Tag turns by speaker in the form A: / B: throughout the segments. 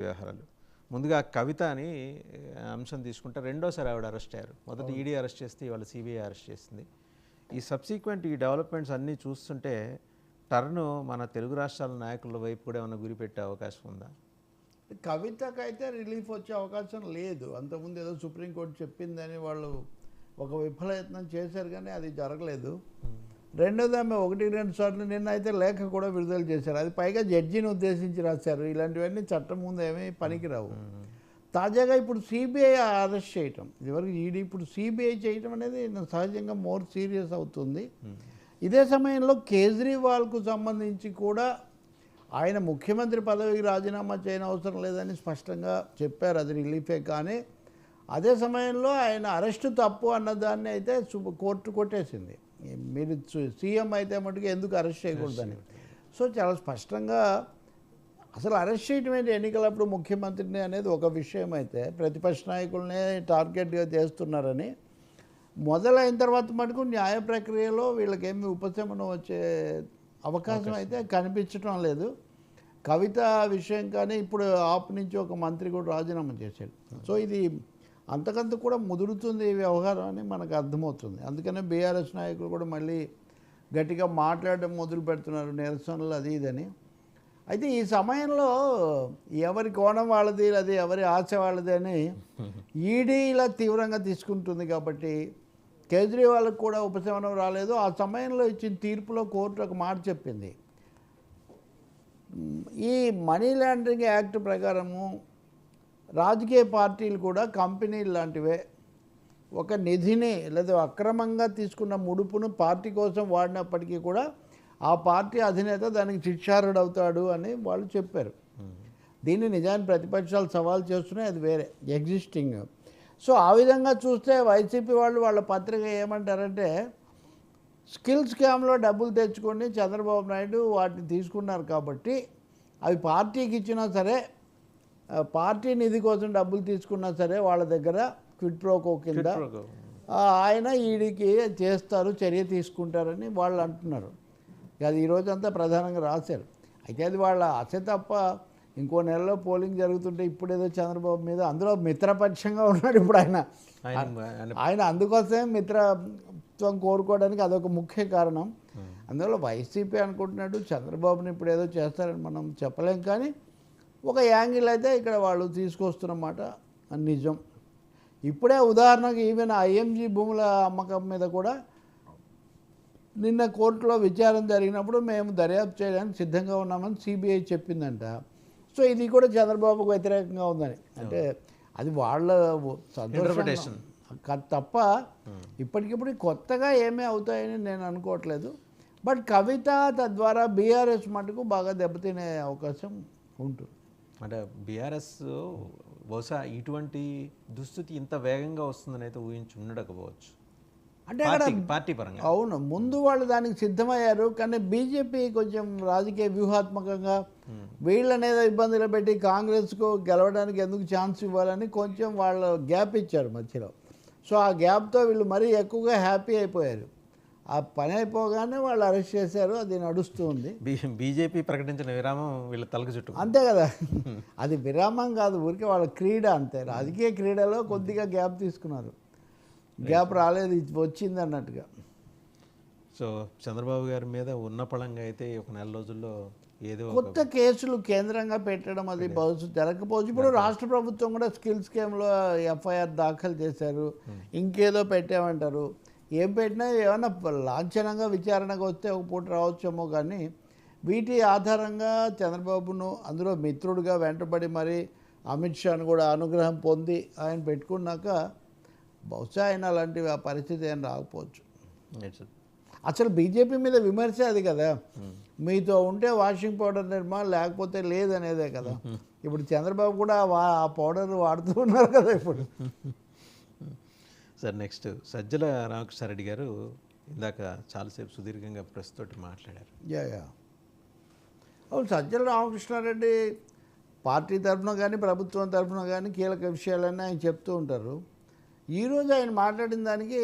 A: వ్యవహారాలు. ముందుగా కవిత అని అంశం తీసుకుంటే రెండోసారి ఆవిడ అరెస్ట్ అయ్యారు. మొదట ఈడీ అరెస్ట్ చేస్తే ఇవాళ సిబిఐ అరెస్ట్ చేసింది. ఈ సబ్సీక్వెంట్ ఈ డెవలప్మెంట్స్ అన్నీ చూస్తుంటే టర్న్ మన తెలుగు రాష్ట్రాల నాయకుల వైపు కూడా ఏమైనా గురిపెట్టే అవకాశం ఉందా?
B: కవితకైతే రిలీఫ్ వచ్చే అవకాశం లేదు. అంతకుముందు ఏదో సుప్రీంకోర్టు చెప్పిందని వాళ్ళు ఒక విఫలయత్నం చేశారు కానీ అది జరగలేదు. రెండోది ఆమె ఒకటి రెండు సార్లు నిన్న అయితే లేఖ కూడా విడుదల చేశారు. అది పైగా జడ్జిని ఉద్దేశించి రాశారు. ఇలాంటివన్నీ చట్టం ముందు ఏమీ పనికిరావు. తాజాగా ఇప్పుడు సిబిఐ అరెస్ట్ చేయటం. ఇదివరకు ఈడీ ఇప్పుడు సిబిఐ చేయటం అనేది సహజంగా మోర్ సీరియస్ అవుతుంది. ఇదే సమయంలో కేజ్రీవాల్కు సంబంధించి కూడా ఆయన ముఖ్యమంత్రి పదవికి రాజీనామా చేయని అవసరం లేదని స్పష్టంగా చెప్పారు. అది రిలీఫే కానీ అదే సమయంలో ఆయన అరెస్టు తప్పు అన్నదాన్ని అయితే కోర్టు కొట్టేసింది. మీరు సీఎం అయితే మటుకు ఎందుకు అరెస్ట్ చేయకూడదని? సో చాలా స్పష్టంగా అసలు అరెస్ట్ చేయడం ఏంటి? ఎన్నికలప్పుడు ముఖ్యమంత్రిని అనేది ఒక విషయం అయితే ప్రతిపక్ష నాయకులనే టార్గెట్గా చేస్తున్నారని మొదలైన తర్వాత మటుకు న్యాయ ప్రక్రియలో వీళ్ళకేమి ఉపశమనం వచ్చే అవకాశం అయితే కనిపించడం లేదు. కవిత విషయం కానీ ఇప్పుడు ఆప్ నుంచి ఒక మంత్రి కూడా రాజీనామా చేశాడు. సో ఇది అంతకంత కూడా ముదురుతుంది ఈ వ్యవహారం అని మనకు అర్థమవుతుంది. అందుకనే బీఆర్ఎస్ నాయకులు కూడా మళ్ళీ గట్టిగా మాట్లాడడం మొదలు పెడుతున్నారు. నిరసనలు అది ఇదని. అయితే ఈ సమయంలో ఎవరి కోణం వాళ్ళది అది ఎవరి ఆశ వాళ్ళది అని ఈడీ ఇలా తీవ్రంగా తీసుకుంటుంది కాబట్టి కేజ్రీవాల్కి కూడా ఉపశమనం రాలేదు. ఆ సమయంలో ఇచ్చిన తీర్పులో కోర్టు ఒక మాట చెప్పింది. ఈ మనీ లాండరింగ్ యాక్ట్ ప్రకారము రాజకీయ పార్టీలు కూడా కంపెనీలు లాంటివే. ఒక నిధిని లేదా అక్రమంగా తీసుకున్న ముడుపును పార్టీ కోసం వాడినప్పటికీ కూడా ఆ పార్టీ అధినేత దానికి శిక్షారుడవుతాడు అవుతాడు అని వాళ్ళు చెప్పారు. దీన్ని నిజాన్ని ప్రతిపక్షాలు సవాల్ చేస్తున్నాయి అది వేరే ఎగ్జిస్టింగ్ సో ఆ విధంగా చూస్తే వైసీపీ వాళ్ళు వాళ్ళ పత్రిక ఏమంటారంటే స్కిల్ స్కామ్లో డబ్బులు తెచ్చుకొని చంద్రబాబు నాయుడు వాటిని తీసుకున్నారు కాబట్టి అవి పార్టీకి ఇచ్చినా సరే పార్టీ నిధి కోసం డబ్బులు తీసుకున్నా సరే వాళ్ళ దగ్గర క్విడ్ ప్రోకో కింద ఆయన ఈడికి చేస్తారు చర్య తీసుకుంటారని వాళ్ళు అంటున్నారు. అది ఈరోజంతా ప్రధానంగా రాశారు. అయితే అది వాళ్ళ ఆశ తప్ప ఇంకో నెలలో పోలింగ్ జరుగుతుంటే ఇప్పుడు ఏదో చంద్రబాబు మీద అందులో మిత్రపక్షంగా ఉన్నాడు ఇప్పుడు ఆయన.
A: ఆయన ఆయన
B: ఆయన అందుకోసమే మిత్రత్వం కోరుకోవడానికి అదొక ముఖ్య కారణం. అందువల్ల వైసీపీ అనుకుంటున్నాడు చంద్రబాబుని ఇప్పుడు ఏదో చేస్తారని మనం చెప్పలేం కానీ ఒక యాంగిల్ అయితే ఇక్కడ వాళ్ళు తీసుకొస్తున్నమాట. నిజం. ఇప్పుడే ఉదాహరణకు ఈవెన్ ఐఎంజీ భూముల అమ్మకం మీద కూడా నిన్న కోర్టులో విచారణ జరిగినప్పుడు మేము దర్యాప్తు చేయడానికి సిద్ధంగా ఉన్నామని సిబిఐ చెప్పిందంట. సో ఇది కూడా చంద్రబాబుకు వ్యతిరేకంగా ఉందని. అంటే అది వాళ్ళ. సంతోషం. తప్ప ఇప్పటికిప్పుడు కొత్తగా ఏమీ అవుతాయని నేను అనుకోవట్లేదు. బట్ కవిత తద్వారా బీఆర్ఎస్ మటుకు బాగా దెబ్బతినే అవకాశం ఉంటుంది.
A: అంటే బీఆర్ఎస్ బహుశా ఇటువంటి దుస్థితి ఇంత వేగంగా వస్తుందని అయితే ఊహించి ఉండకపోవచ్చు.
B: అంటే అక్కడ
A: పార్టీ పరంగా.
B: అవును ముందు వాళ్ళు దానికి సిద్ధమయ్యారు కానీ బీజేపీ కొంచెం రాజకీయ వ్యూహాత్మకంగా వీళ్ళని ఏదో ఇబ్బందులు పెట్టి కాంగ్రెస్కు గెలవడానికి ఎందుకు ఛాన్స్ ఇవ్వాలని కొంచెం వాళ్ళు గ్యాప్ ఇచ్చారు మధ్యలో. సో ఆ గ్యాప్తో వీళ్ళు మరీ ఎక్కువగా హ్యాపీ అయిపోయారు. ఆ పని అయిపోగానే వాళ్ళు అరెస్ట్ చేశారు అది నడుస్తూ ఉంది.
A: బీజేపీ ప్రకటించిన విరామం వీళ్ళ తలకు చుట్టూ
B: అంతే కదా. అది విరామం కాదు ఊరికే వాళ్ళ క్రీడ అంతే. రాజకీయ క్రీడలో కొద్దిగా గ్యాప్ తీసుకున్నారు. గ్యాప్ రాలేదు వచ్చింది అన్నట్టుగా.
A: సో చంద్రబాబు గారి మీద ఉన్న పళంగా అయితే ఒక నెల రోజుల్లో ఏదో
B: కొత్త కేసులు కేంద్రంగా పెట్టడం అది బహుశా జరగకపోవచ్చు. ఇప్పుడు రాష్ట్ర ప్రభుత్వం కూడా స్కిల్ స్కీమ్లో ఎఫ్ఐఆర్ దాఖలు చేశారు. ఇంకేదో పెట్టామంటారు. ఏం పెట్టినా ఏమైనా లాంఛనంగా విచారణకు వస్తే ఒక పూట రావచ్చేమో కానీ వీటి ఆధారంగా చంద్రబాబును అందులో మిత్రుడిగా వెంటబడి మరి అమిత్ షాను కూడా అనుగ్రహం పొంది ఆయన పెట్టుకున్నాక బహుశా ఆయన అలాంటి ఆ పరిస్థితి ఏం రాకపోవచ్చు. అసలు బీజేపీ మీద విమర్శ అది కదా. మీతో ఉంటే వాషింగ్ పౌడర్ నిర్మా లేకపోతే లేదనేదే కదా. ఇప్పుడు చంద్రబాబు కూడా ఆ పౌడర్ వాడుతూ ఉన్నారు కదా ఇప్పుడు.
A: సార్ నెక్స్ట్ సజ్జల రామకృష్ణారెడ్డి గారు ఇందాక చాలాసేపు సుదీర్ఘంగా ప్రెస్ తోటి మాట్లాడారు.
B: యా యా అవును సజ్జల రామకృష్ణారెడ్డి పార్టీ తరఫున కానీ ప్రభుత్వం తరఫున కానీ కీలక విషయాలన్నీ ఆయన చెప్తూ ఉంటారు. ఈరోజు ఆయన మాట్లాడిన దానికి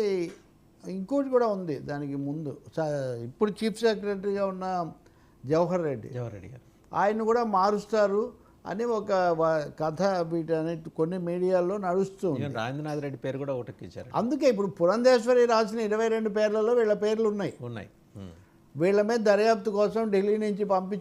B: ఇంకోటి కూడా ఉంది దానికి ముందు. ఇప్పుడు చీఫ్ సెక్రటరీగా ఉన్న జవహర్ రెడ్డి.
A: జవహర్ రెడ్డి గారు.
B: ఆయన కూడా మారుస్తారు. అని ఒక కథ వీటనే కొన్ని మీడియాల్లో నడుస్తుంది
A: రాజేంద్రనాథ్ రెడ్డి పేరు కూడా ఒకటికిచ్చారు
B: అందుకే ఇప్పుడు పురంధేశ్వరి రాసిన ఇరవై రెండు పేర్లలో వీళ్ళ పేర్లు ఉన్నాయి.
A: ఉన్నాయి.
B: వీళ్ళ మీద దర్యాప్తు కోసం ఢిల్లీ నుంచి పంపించి